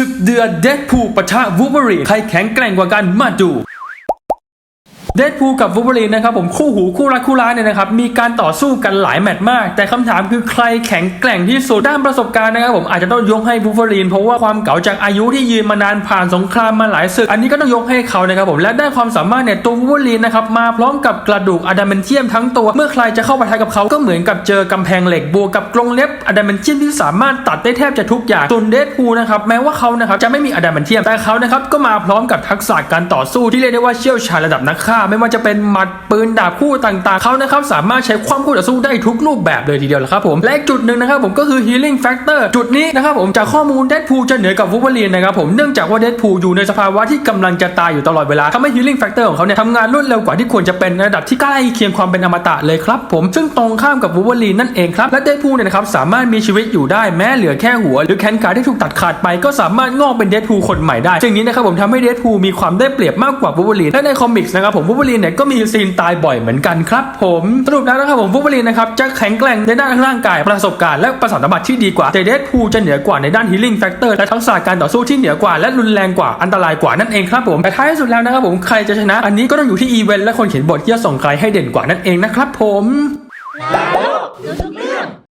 ศึกเดือดเดดพูปะทะวูเบอรีใครแข็งแกร่งกว่ากันมาดู เดดพูลกับวู l เ e อรีนนะครับผมคู่หูคู่รักคู่ร้ายเนี่ยนะครับมีการต่อสู้กันหลายแมตช์มาก แต่คำถามคือใครแข็งแกร่งที่สุดด้านประสบการณ์นะครับผมอาจจะต้องยกให้วู l เ e อรีนเพราะว่าความเก่าจากอายุที่ยืนมานานผ่านสงครามมาหลายศึก อันนี้ก็ต้องยกให้เขานะครับผมและด้านความสามารถเนี่ยตัววู l เ e อรีนนะครับมาพร้อมกับกระดูกอะดามนเทียมทั้งตัวเมื่อใครจะเข้าปะทะกับเขาก็เหมือนกับเจอกำแพงเหล็กบวกกับกรงเล็บอะดามนเทียมที่สามารถตัดได้แทบจะทุกอย่างส่วนเดดพูลนะครับแม้ว่าเขานะครับจะไม่มีอะดามนเทียมแต่เขานะครับก็มาพร้อมกับทักษะการต่อสู้ที่เรียกได้ว่าเชี่ยวชาญระดับนักฆ่าไม่ว่าจะเป็นหมัดปืนดาบคู่ต่างๆเขานะครับสามารถใช้ความคู่ต่อสู้ได้ทุกรูปแบบเลยทีเดียวแหละครับผมและจุดหนึ่งนะครับผมก็คือ healing factor จุดนี้นะครับผมจากข้อมูลเดดพูจะเหนือกับวูเ l อรีนนะครับผมเนื่องจากว่าเดดพูอยู่ในสภาวะที่กำลังจะตายอยู่ตลอดเวลาทำให้ healing factor ของเขาเนี่ยทำงานรวดเร็วกว่าที่ควรจะเป็นในระดับที่ใกล้เคียงความเป็นอมตะเลยครับผมซึ่งตรงข้ามกับวูเ l อรีนนั่นเองครับและเดดพูเนี่ยนะครับสามารถมีชีวิตอยู่ได้แม้เหลือแค่หัว หรือแขนขาที่ถูกตัดขาดไปก็สามารถงอกเป็นเดดพูคนใหม่ได้สิ่งนี้นะครับผมทำให้เดดพูมีความได้เปรียบมากกว่าวูเ l อรีนและในคอมิกส์นะครับผมวูเ l อรีนเนี่ยก็มีซีนตายบ่อยเหมือนกันครับผมสรุปแล้วนะครับผมวูเ l อรีนนะครับจะแข็งแกร่งในด้านร่างกายประสบการณ์และประสาทสัมผัสที่ดีกว่าแต่เดดพูจะเหนือกว่าในด้าน healing factor และทักษะการต่อสู้ที่เหนือกว่า และรุนแรงกว่าอันตรายกว่านั่นเองครับผมแต่ท้ายที่สุดแล้วนะครับผมใครจะชนะ อันนี้ก็ต้องอยู่ที่อีเวนต์และคนเขียนบทที่จะส่งใครให้เด่นกว่านั่นเองนะครับผมลา